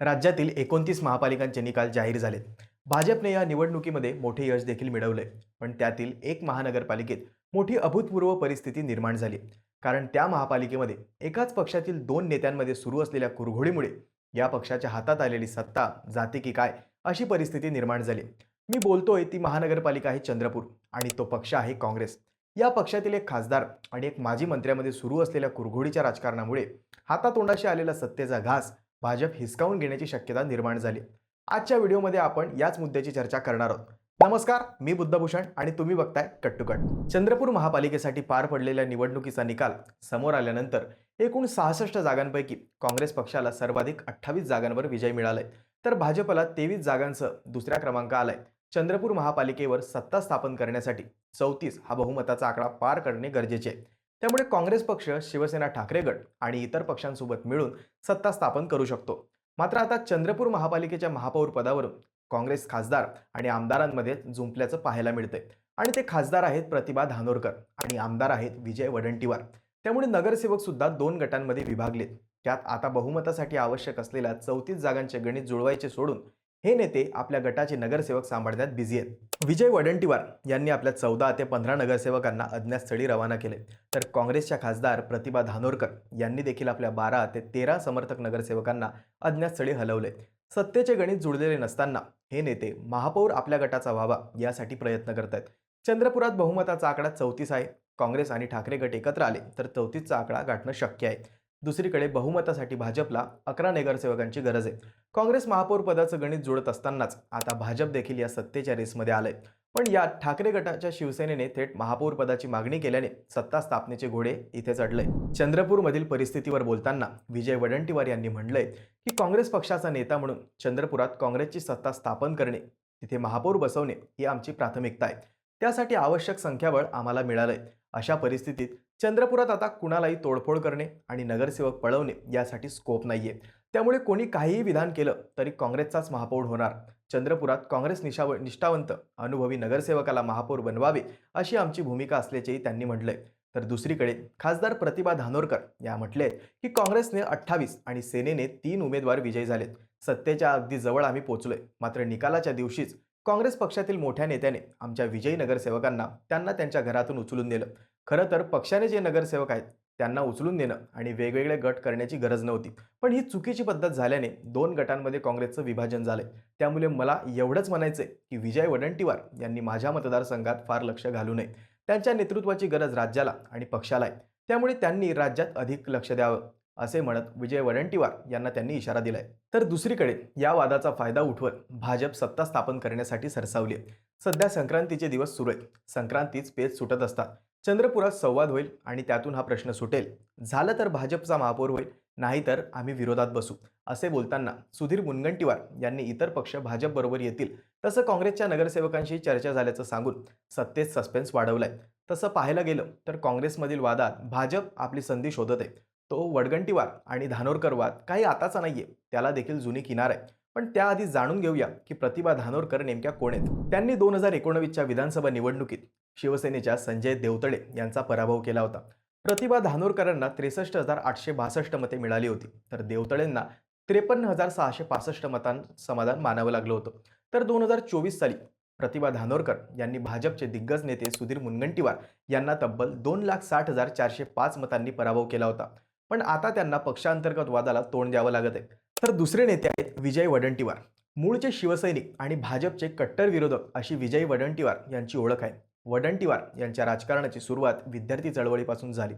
राज्यातील एकोणतीस महापालिकांचे निकाल जाहीर झालेत. भाजपने या निवडणुकीमध्ये मोठे यश देखील मिळवले पण त्यातील एक महानगरपालिकेत मोठी अभूतपूर्व परिस्थिती निर्माण झाली. कारण त्या महापालिकेमध्ये एकाच पक्षातील दोन नेत्यांमध्ये सुरू असलेल्या कुरघोडीमुळे या पक्षाच्या हातात आलेली सत्ता जाते की काय अशी परिस्थिती निर्माण झाली. मी बोलतोय ती महानगरपालिका आहे चंद्रपूर आणि तो पक्ष आहे काँग्रेस. या पक्षातील एक खासदार आणि एक माजी मंत्र्यामध्ये सुरू असलेल्या कुरघोडीच्या राजकारणामुळे हातातोंडाशी आलेला सत्तेचा घास भाजप हिसकावून घेण्याची शक्यता निर्माण झाली. आजच्या व्हिडिओमध्ये आपण याच मुद्द्याची चर्चा करणार आहोत. नमस्कार मी बुद्धभूषण आणि तुम्ही बघताय कट्टुकट चंद्रपूर महापालिकेसाठी पार पडलेल्या निवडणुकीचा निकाल समोर आल्यानंतर एकूण सहासष्ट जागांपैकी काँग्रेस पक्षाला सर्वाधिक अठ्ठावीस जागांवर विजय मिळालाय. तर भाजपला तेवीस जागांसह दुसऱ्या क्रमांक आलाय. चंद्रपूर महापालिकेवर सत्ता स्थापन करण्यासाठी चौतीस हा बहुमताचा आकडा पार करणे गरजेचे आहे. त्यामुळे काँग्रेस पक्ष शिवसेना ठाकरे गट आणि इतर पक्षांसोबत मिळून सत्ता स्थापन करू शकतो. मात्र आता चंद्रपूर महापालिकेच्या महापौर पदावरून काँग्रेस खासदार आणि आमदारांमध्ये जुंपल्याचं पाहायला मिळतंय. आणि ते खासदार आहेत प्रतिभा धानोरकर आणि आमदार आहेत विजय वडंटीवार. त्यामुळे नगरसेवक सुद्धा दोन गटांमध्ये विभागलेत. त्यात आता बहुमतासाठी आवश्यक असलेल्या चौतीस जागांचे गणित जुळवायचे सोडून हे नेते आपल्या गटाचे नगरसेवक सांभाळण्यात बिझी आहेत. विजय वडंटीवार यांनी आपल्या चौदा ते पंधरा नगरसेवकांना अज्ञातस्थळी रवाना केले. तर काँग्रेसच्या खासदार प्रतिभा धानोरकर यांनी देखील आपल्या बारा ते तेरा समर्थक नगरसेवकांना अज्ञातस्थळी हलवले. सत्तेचे गणित जुळलेले नसताना हे नेते महापौर आपल्या गटाचा व्हावा यासाठी प्रयत्न करत आहेत चंद्रपुरात बहुमताचा आकडा चौतीस आहे. काँग्रेस आणि ठाकरे गट एकत्र आले तर चौतीसचा आकडा गाठणं शक्य आहे. दुसरीकडे बहुमतासाठी भाजपला अकरा नगरसेवकांची गरज आहे. काँग्रेस महापौर पदाचं गणित जुळत असतानाच आता भाजप देखील या सत्तेच्या रेसमध्ये आलंय. पण या ठाकरे गटाच्या शिवसेनेने थेट महापौर पदाची मागणी केल्याने सत्ता स्थापनेचे घोडे इथे चढले. चंद्रपूरमधील परिस्थितीवर बोलताना विजय वडंटीवार यांनी म्हणलंय की काँग्रेस पक्षाचा नेता म्हणून चंद्रपुरात काँग्रेसची सत्ता स्थापन करणे तिथे महापौर बसवणे ही आमची प्राथमिकता आहे. त्यासाठी आवश्यक संख्याबळ आम्हाला मिळालंय. अशा परिस्थितीत चंद्रपुरात आता कुणालाही तोडफोड करणे आणि नगरसेवक पळवणे यासाठी स्कोप नाहीये. त्यामुळे कोणी काहीही विधान केलं तरी काँग्रेसचाच महापौर होणार. चंद्रपुरात काँग्रेस निशाव निष्ठावंत अनुभवी नगरसेवकाला महापौर बनवावे अशी आमची भूमिका असल्याचेही त्यांनी म्हटलंय. तर दुसरीकडे खासदार प्रतिभा धानोरकर या म्हटले की काँग्रेसने अठ्ठावीस आणि सेनेने तीन उमेदवार विजयी झालेत. सत्तेच्या अगदी जवळ आम्ही पोचलोय. मात्र निकालाच्या दिवशीच काँग्रेस पक्षातील मोठ्या नेत्याने आमच्या विजयी नगरसेवकांना त्यांना त्यांच्या घरातून उचलून नेलं. खरं तर पक्षाने जे नगरसेवक आहेत त्यांना उचलून नेणं आणि वेगवेगळे गट करण्याची गरज नव्हती. पण ही चुकीची पद्धत झाल्याने दोन गटांमध्ये काँग्रेसचं विभाजन झालंय. त्यामुळे मला एवढंच म्हणायचंय की विजय वडंटीवार यांनी माझ्या मतदारसंघात फार लक्ष घालू नये. त्यांच्या नेतृत्वाची गरज राज्याला आणि पक्षाला आहे. त्यामुळे त्यांनी राज्यात अधिक लक्ष द्यावं. असे म्हणत विजय वडंटीवार यांना त्यांनी इशारा दिलाय. तर दुसरीकडे या वादाचा फायदा उठवत भाजप सत्ता स्थापन करण्यासाठी सरसावली आहे. सध्या संक्रांतीचे दिवस सुरू आहेत. संक्रांतीच पेच सुटत असतात. चंद्रपुरात संवाद होईल आणि त्यातून हा प्रश्न सुटेल. झालं तर भाजपचा महापौर होईल नाहीतर आम्ही विरोधात बसू असे बोलताना सुधीर मुनगंटीवार यांनी इतर पक्ष भाजपबरोबर येतील तसं काँग्रेसच्या नगरसेवकांशी चर्चा झाल्याचं सांगून सत्तेत सस्पेन्स वाढवलाय. तसं पाहायला गेलं तर काँग्रेसमधील वादात भाजप आपली संधी शोधत आहे. तो वडगंटीवाद आणि धानोरकर वाद काही आताचा नाहीये त्याला देखील जुनी किनार आहे पण त्याआधी जाणून घेऊया की प्रतिभा धानोरकर नेमक्या कोण आहेत. त्यांनी दोन हजार एकोणवीसच्या विधानसभा निवडणुकीत शिवसेनेच्या संजय देवतळे यांचा पराभव केला होता. प्रतिभा धानोरकरांना त्रेसष्ट हजार आठशे बासष्ट मते मिळाली होती. तर देवतळेंना त्रेपन्न हजार सहाशे पासष्ट मतां समाधान मानावं लागलं होतं. तर दोन हजार चोवीस साली प्रतिभा धानोरकर यांनी भाजपचे दिग्गज नेते सुधीर मुनगंटीवार यांना तब्बल दोन लाख साठ हजार चारशे पाच मतांनी पराभव केला होता. पण आता त्यांना पक्षांतर्गत वादाला तोंड द्यावं लागत आहे. तर दुसरे नेते आहेत विजय वडंटीवार. मूळचे शिवसैनिक आणि भाजपचे कट्टर विरोधक अशी विजय वडंटीवार यांची ओळख आहे. वडंटीवार यांच्या राजकारणाची सुरुवात विद्यार्थी चळवळीपासून झाली.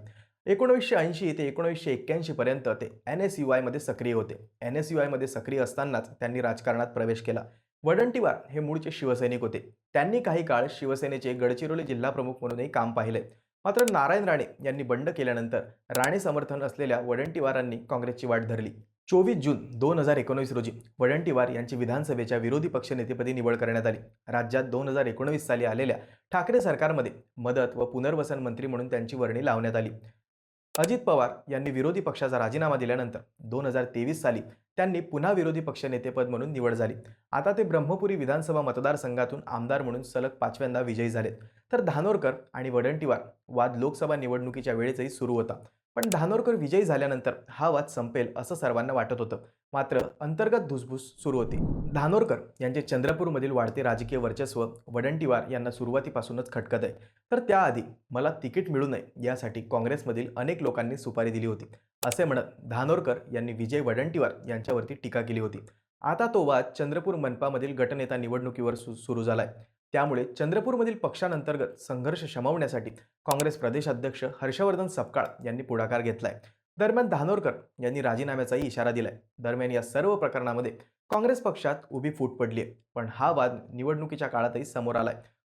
एकोणीसशे ऐंशी ते एकोणीसशे एक्क्याऐंशी पर्यंत ते एन एस यू आयमध्ये सक्रिय होते. एन एस यू आयमध्ये सक्रिय असतानाच त्यांनी राजकारणात प्रवेश केला. वडंटीवार हे मूळचे शिवसैनिक होते. त्यांनी काही काळ शिवसेनेचे गडचिरोली जिल्हाप्रमुख म्हणूनही काम पाहिले मात्र नारायण राणे यांनी बंड केल्यानंतर राणे समर्थन असलेल्या वडंटीवारांनी काँग्रेसची वाट धरली. चोवीस जून दोन हजार एकोणवीस रोजी वडंटीवार यांची विधानसभेच्या विरोधी पक्षनेतेपदी निवड करण्यात आली. राज्यात दोन हजार एकोणवीस साली आलेल्या ठाकरे सरकारमध्ये मदत व पुनर्वसन मंत्री म्हणून त्यांची वर्णी लावण्यात आली. अजित पवार यांनी विरोधी पक्षाचा राजीनामा दिल्यानंतर दोन हजार तेवीस साली त्यांनी पुन्हा विरोधी पक्षनेतेपद म्हणून निवड झाली. आता ते ब्रह्मपुरी विधानसभा मतदारसंघातून आमदार म्हणून सलग पाचव्यांदा विजयी झालेत. तर धानोरकर आणि वडंटीवार वाद लोकसभा निवडणुकीच्या वेळेसही सुरू होता. पण धानोरकर विजयी झाल्यानंतर हा वाद संपेल असं सर्वांना वाटत होतं. मात्र अंतर्गत धुसभूस सुरू होती. धानोरकर यांचे चंद्रपूरमधील वाढते राजकीय वर्चस्व वडंटीवार यांना सुरुवातीपासूनच खटकत आहे. तर त्याआधी मला तिकीट मिळू नये यासाठी काँग्रेसमधील अनेक लोकांनी सुपारी दिली होती. असे म्हणत धानोरकर यांनी विजय वडंटीवार यांच्यावरती टीका केली होती. आता तो वाद चंद्रपूर मनपामधील गटनेता निवडणुकीवर सु सुरू आहे त्यामुळे चंद्रपूरमधील पक्षांतर्गत संघर्ष शमवण्यासाठी काँग्रेस प्रदेशाध्यक्ष हर्षवर्धन सपकाळ यांनी पुढाकार घेतलाय. दरम्यान धानोरकर यांनी राजीनाम्याचाही इशारा दिलाय. दरम्यान या सर्व प्रकरणामध्ये काँग्रेस पक्षात उभी फूट पडली आहे पण हा वाद निवडणुकीच्या काळातही समोर आलाय.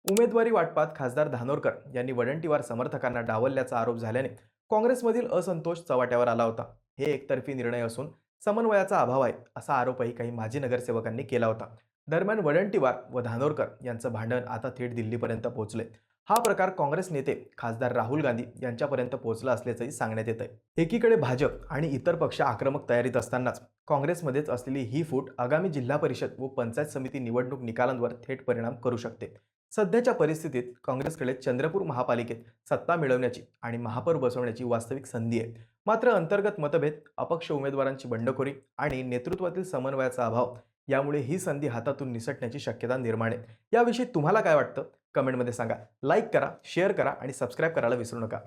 उमेदवारी वाटपात खासदार धानोरकर यांनी वडंटीवार समर्थकांना डावलल्याचा आरोप झाल्याने काँग्रेसमधील असंतोष चव्हाट्यावर आला होता. हे एकतर्फी निर्णय असून समन्वयाचा अभाव आहे असा आरोपही काही माजी नगरसेवकांनी केला होता. दरम्यान वडंटीवार व धानोरकर यांचं भांडण आता थेट दिल्लीपर्यंत पोहोचले हा प्रकार काँग्रेस नेते खासदार राहुल गांधी यांच्यापर्यंत पोहोचला असल्याचंही सांगण्यात येत आहे एकीकडे भाजप आणि इतर पक्ष आक्रमक तयारीत असतानाच काँग्रेसमध्येच असलेली ही फूट आगामी जिल्हा परिषद व पंचायत समिती निवडणूक निकालांवर थेट परिणाम करू शकते. सध्याच्या परिस्थितीत काँग्रेसकडे चंद्रपूर महापालिकेत सत्ता मिळवण्याची आणि महापौर बसवण्याची वास्तविक संधी आहे. मात्र अंतर्गत मतभेद अपक्ष उमेदवारांची बंडखोरी आणि नेतृत्वातील समन्वयाचा अभाव यामुळे ही संधी हातातून निसटण्याची शक्यता निर्माण आहे. याविषयी तुम्हाला काय वाटतं? कमेंटमध्ये सांगा. लाईक करा शेअर करा आणि सबस्क्राईब करायला विसरू नका.